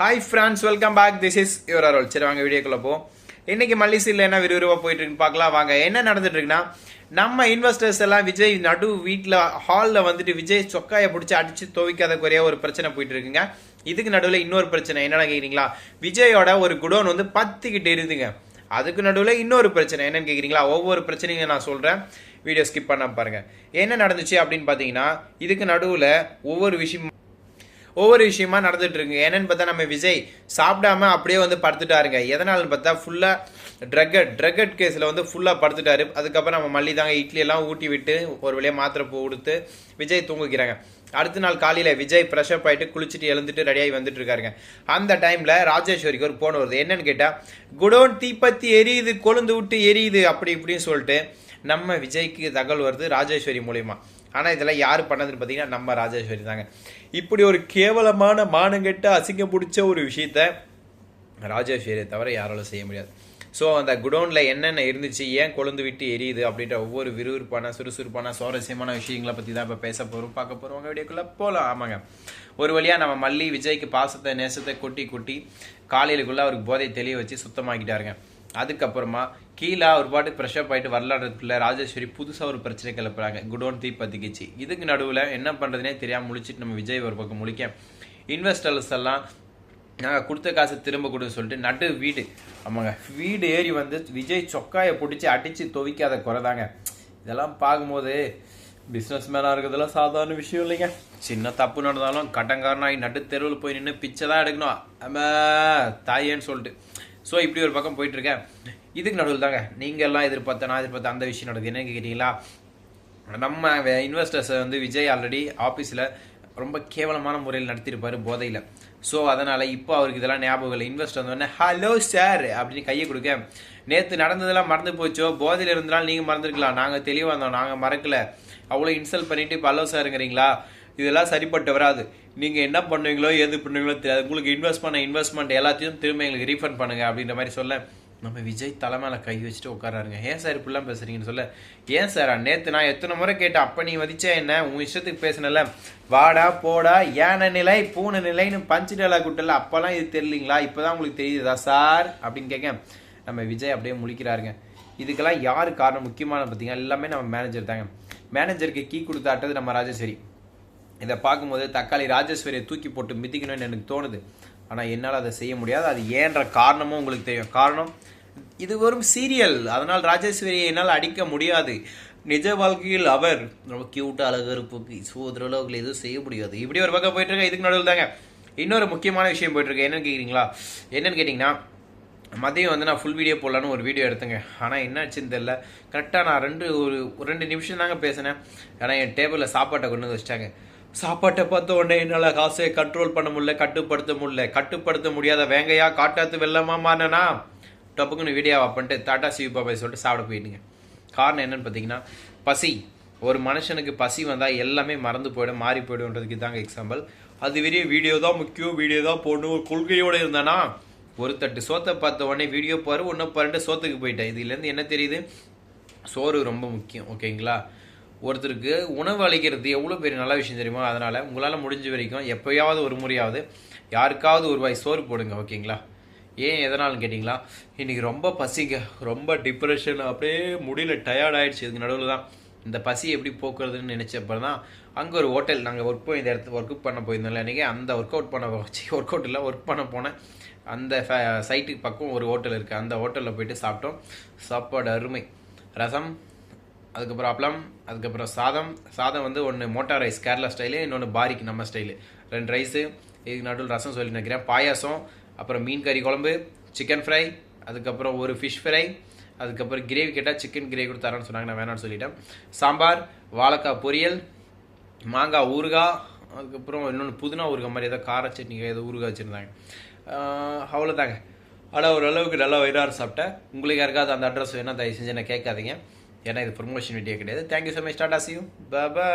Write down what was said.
Hi friends welcome back this is your அரோல் சரி வாங்க வீடியோக்குள்ளே போ. இன்னைக்கு மல்லிசீரில் என்ன விறுவிறுவாக போயிட்டு இருக்குன்னு பார்க்கலாம். வாங்க என்ன நடந்துட்டு இருக்குன்னா நம்ம இன்வெஸ்டர்ஸ் எல்லாம் விஜய் நடு வீட்டில் ஹாலில் வந்துட்டு விஜய் சொக்காயை பிடிச்சி அடித்து துவைக்காத குறையாக ஒரு பிரச்சனை போயிட்டு இருக்குங்க இதுக்கு நடுவில் இன்னொரு பிரச்சனை. என்னென்ன கேட்குறீங்களா விஜயோட ஒரு குடோன் வந்து பத்துக்கிட்டு இருக்குதுங்க அதுக்கு நடுவில் இன்னொரு பிரச்சனை. என்னன்னு கேட்குறீங்களா ஒவ்வொரு பிரச்சனையும் நான் சொல்கிறேன் வீடியோ ஸ்கிப் பண்ண பாருங்கள் என்ன நடந்துச்சு அப்படின்னு பார்த்தீங்கன்னா இதுக்கு நடுவில் ஒவ்வொரு விஷயம் ஒவ்வொரு விஷயமா நடந்துட்டு இருக்கு என்னன்னு பார்த்தா நம்ம விஜய் சாப்பிடாம அப்படியே வந்து படுத்துட்டாருங்க. எதனாலன்னு பார்த்தா ஃபுல்லா ட்ரக்கட் ட்ரக்கட் கேஸில் வந்து ஃபுல்லாக படுத்துட்டாரு. அதுக்கப்புறம் நம்ம மல்லி தாங்க இட்லி எல்லாம் ஊட்டி விட்டு ஒரு வழியாக மாத்திரை பூ கொடுத்து விஜய் தூங்குக்கிறாங்க அடுத்த நாள் காலையில் விஜய் ஃப்ரெஷ்அப் ஆகிட்டு குளிச்சுட்டு எழுந்துட்டு ரெடியாகி வந்துட்டு இருக்காருங்க. அந்த டைமில் ராஜேஸ்வரிக்கு ஒரு போன் வருது. என்னன்னு கேட்டால் குடோன் தீப்பத்தி எரியுது கொழுந்து விட்டு எரியுது அப்படி இப்படின்னு சொல்லிட்டு நம்ம விஜய்க்கு தகவல் வருது ராஜேஸ்வரி மூலிமா ஆனால் இதெல்லாம் யார் பண்ணதுன்னு பார்த்தீங்கன்னா நம்ம ராஜேஸ்வரி தாங்க. இப்படி ஒரு கேவலமான மானங்கெட்ட அசிங்கம் பிடிச்ச ஒரு விஷயத்த ராஜேஸ்வரியை தவிர யாராலும் செய்ய முடியாது. ஸோ அந்த குடோனில் என்னென்ன இருந்துச்சு ஏன் கொழுந்து விட்டு எரியுது அப்படின்ற ஒவ்வொரு விறுவிறுப்பான சுறுசுறுப்பான சுவாரஸ்யமான விஷயங்களை பற்றி தான் இப்போ பேச போகிறோம் பார்க்க போகிறோம் வீடியோக்குள்ளே போகலாம் ஆமாங்க. ஒரு வழியாக நம்ம மல்லி விஜய்க்கு பாசத்தை நேசத்தை கொட்டி கொட்டி காலையிலுக்குள்ளே அவருக்கு போதை தெளிய வச்சு சுத்தமாக்கிட்டாருங்க. அதுக்கப்புறமா கீழே ஒரு பாட்டு ஃப்ரெஷ்அப் ஆகிட்டு வரலாறதுக்குள்ள ராஜேஸ்வரி புதுசாக ஒரு பிரச்சனை கிளப்புறாங்க. குடோன் தீ பத்திக்கிச்சு இதுக்கு நடுவில் என்ன பண்ணுறதுனே தெரியாமல் முழிச்சிட்டு நம்ம விஜய் ஒரு பக்கம் முழிக்க. இன்வெஸ்டர்ஸ் எல்லாம் நாங்கள் கொடுத்த காசு திரும்ப கொடுன்னு சொல்லிட்டு நடு வீடு. ஆமாங்க. வீடு ஏறி வந்து விஜய் சொக்காயை பிடிச்சி அடித்து துவைக்காத குறைதாங்க இதெல்லாம் பார்க்கும்போது பிஸ்னஸ் மேனாக இருக்கிறதுலாம் சாதாரண விஷயம் இல்லைங்க. சின்ன தப்பு நடந்தாலும் கடங்காரனாகி நட்டு தெருவில் போய் நின்று பிச்சை தான் எடுக்கணும். நம்ம தாயேன்னு சொல்லிட்டு. ஸோ இப்படி ஒரு பக்கம் போயிட்டுருக்கேன். இதுக்கு நடுவில் தாங்க நீங்கள் எல்லாம் எதிர்பார்த்த நான் எதிர்பார்த்த அந்த விஷயம் நடக்குது. என்னன்னு கேட்டீங்களா? நம்ம இன்வெஸ்டர்ஸை வந்து விஜய் ஆல்ரெடி ஆஃபீஸில் ரொம்ப கேவலமான முறையில் நடத்தியிருப்பார் போதையில். ஸோ அதனால் இப்போ அவருக்கு இதெல்லாம் ஞாபகம் இல்லை. இன்வெஸ்ட் வந்தோடனே ஹலோ சார் அப்படின்னு கையை கொடுக்க. நேற்று நடந்ததெல்லாம் மறந்து போச்சோ? போதையில் இருந்தாலும் நீங்கள் மறந்துருக்கலாம். நாங்கள் தெளிவாக இருந்தோம். நாங்கள் மறக்கல. அவ்வளோ இன்சல்ட் பண்ணிவிட்டு இப்போ ஹலோ சாருங்கிறீங்களா இதெல்லாம் சரிப்பட்டு வராது. நீங்கள் என்ன பண்ணுவீங்களோ எது பண்ணுவீங்களோ தெரியாது. உங்களுக்கு இன்வெஸ்ட் பண்ண இன்வெஸ்ட்மெண்ட் எல்லாத்தையும் திரும்ப எங்களுக்கு ரீஃபண்ட் பண்ணுங்க அப்படின்ற மாதிரி சொல்ல நம்ம விஜய் தலைமையில் கை வச்சுட்டு உட்காராருங்க ஏன் சார் இப்படிலாம் பேசுறீங்கன்னு சொல்ல ஏன் சார் நேற்று நான் எத்தனை முறை கேட்டேன் அப்போ நீ மதிச்சா என்ன? உன் இஷ்டத்துக்கு பேசினல வாடா போடா யானை நிலை பூனை நிலைன்னு பஞ்சு டேலாக் விட்டல அப்போல்லாம் இது தெரியலீங்களா? இப்போ தான் உங்களுக்கு தெரியுதா சார்? அப்படின்னு கேட்க நம்ம விஜய் அப்படியே முழிக்கிறாருங்க. இதுக்கெல்லாம் யார் காரணம்? முக்கியமான பார்த்தீங்கன்னா எல்லாமே நம்ம மேனேஜர் தாங்க. மேனேஜருக்கு கீ கொடுத்தாட்டது நம்ம ராஜேஸ்வரி. இதை பார்க்கும்போது தக்காளி ராஜேஸ்வரியை தூக்கி போட்டு மிதிக்கணும்னு எனக்கு தோணுது. ஆனால் என்னால் அதை செய்ய முடியாது. அது ஏன்ற காரணமும் உங்களுக்கு தெரியும். காரணம் இது வெறும் சீரியல் அதனால் ராஜேஸ்வரியை என்னால் அடிக்க முடியாது. நிஜ வாழ்க்கையில் அவர் ரொம்ப கியூட்டாக அழகு இருப்புக்கு சோதர எதுவும் செய்ய முடியாது. இப்படி ஒரு பக்கம் போயிட்டுருக்கேன் இதுக்கு நடுவில் தாங்க இன்னொரு முக்கியமான விஷயம் போயிட்டுருக்கு என்னென்னு என்னன்னு கேட்குறீங்களா என்னென்னு கேட்டிங்கன்னா மதியம் வந்து நான் ஃபுல் வீடியோ போடலான்னு ஒரு வீடியோ எடுத்தேங்க. ஆனால் என்னாச்சுன்னு தெரில கரெக்டாக நான் ரெண்டு ஒரு ஒரு ரெண்டு நிமிஷம் தாங்க பேசினேன். ஆனால் என் டேபிளில் சாப்பாட்டை கொண்டு வந்து வச்சிட்டாங்க. சாப்பாட்டை பார்த்த உடனே என்னால் காசை கண்ட்ரோல் பண்ண முடியல கட்டுப்படுத்த முடியல. கட்டுப்படுத்த முடியாத வேங்கையா காட்டாத்து வெள்ளமா மாறினா டப்புக்குன்னு வீடியோ பண்ணிட்டு tata see you bye bye சொல்லிட்டு சாப்பிட போயிடுங்க. காரணம் என்னன்னு பார்த்தீங்கன்னா பசி. ஒரு மனுஷனுக்கு பசி வந்தால் எல்லாமே மறந்து போயிடும் மாறி போயிடும்ன்றதுக்கு தாங்க எக்ஸாம்பிள் அது வெறிய வீடியோ தான் முக்கியம் வீடியோ தான் போடணும் ஒரு கொள்கையோடு இருந்தானா? ஒரு தட்டு சோத்தை பார்த்த உடனே வீடியோ பாரு ஒன்று பாருன்ட்டு சோத்துக்கு போயிட்டேன். இதுலேருந்து என்ன தெரியுது? சோறு ரொம்ப முக்கியம் ஓகேங்களா ஒருத்தருக்கு உணவு அளிக்கிறது எவ்வளோ பெரிய நல்ல விஷயம் தெரியுமா? அதனால் உங்களால் முடிஞ்ச வரைக்கும் எப்போயாவது ஒரு முறையாவது யாருக்காவது ஒரு வாய் சோறு போடுங்க ஓகேங்களா? ஏன் எதனாலும் கேட்டிங்களா? இன்றைக்கி ரொம்ப பசிங்க ரொம்ப டிப்ரெஷன் அப்படியே முடியல டயர்ட் ஆகிடுச்சு இதுக்கு நடுவில் தான் இந்த பசி எப்படி போக்குறதுன்னு நினச்சப்பறம் தான் அங்கே ஒரு ஹோட்டல் நாங்கள் ஒர்க் போய் இந்த இடத்துல ஒர்க் பண்ண போயிருந்தோம்ல இன்றைக்கி அந்த ஒர்க் அவுட் பண்ண வச்சு ஒர்க் அவுட் இல்லை ஒர்க் பண்ண போனேன். அந்த சைட்டுக்கு பக்கம் ஒரு ஹோட்டல் இருக்குது அந்த ஹோட்டலில் போயிட்டு சாப்பிட்டோம். சாப்பாடு அருமை. ரசம் அதுக்கப்புறம் அப்பளம் அதுக்கப்புறம் சாதம். சாதம் வந்து ஒன்று மோட்டா ரைஸ் கேரளா ஸ்டைலு இன்னொன்று பாரிக்கு நம்ம ஸ்டைலு. ரெண்டு ரைஸு இதுக்கு நடுவில் ரசம் சொல்லி நினைக்கிறேன். பாயாசம் அப்புறம் மீன் கறி குழம்பு சிக்கன் ஃப்ரை அதுக்கப்புறம் ஒரு ஃபிஷ் ஃப்ரை அதுக்கப்புறம் கிரேவி கேட்டால் சிக்கன் கிரேவி கூட தரேன்னு சொன்னாங்க நான் வேணாம்னு சொல்லிட்டேன். சாம்பார் வாழைக்காய் பொரியல் மாங்காய் ஊறுகாய் அதுக்கப்புறம் இன்னொன்று புதினா ஊறுகாய் மாதிரி ஏதோ கார சட்னி ஏதோ ஊறுகாய் வச்சுருந்தாங்க. அவ்வளோதாங்க ஆனால் ஓரளவுக்கு நல்லா வயிறாறு சாப்பிட்டேன். உங்களுக்கு யாருக்காவது அந்த அட்ரஸ் வேணால் தயவு செஞ்சு என்ன கேட்காதீங்க. ஏன்னா இது ப்ரொமோஷன் வீடியோ கிடையாது. Thank you so much tata see you bye bye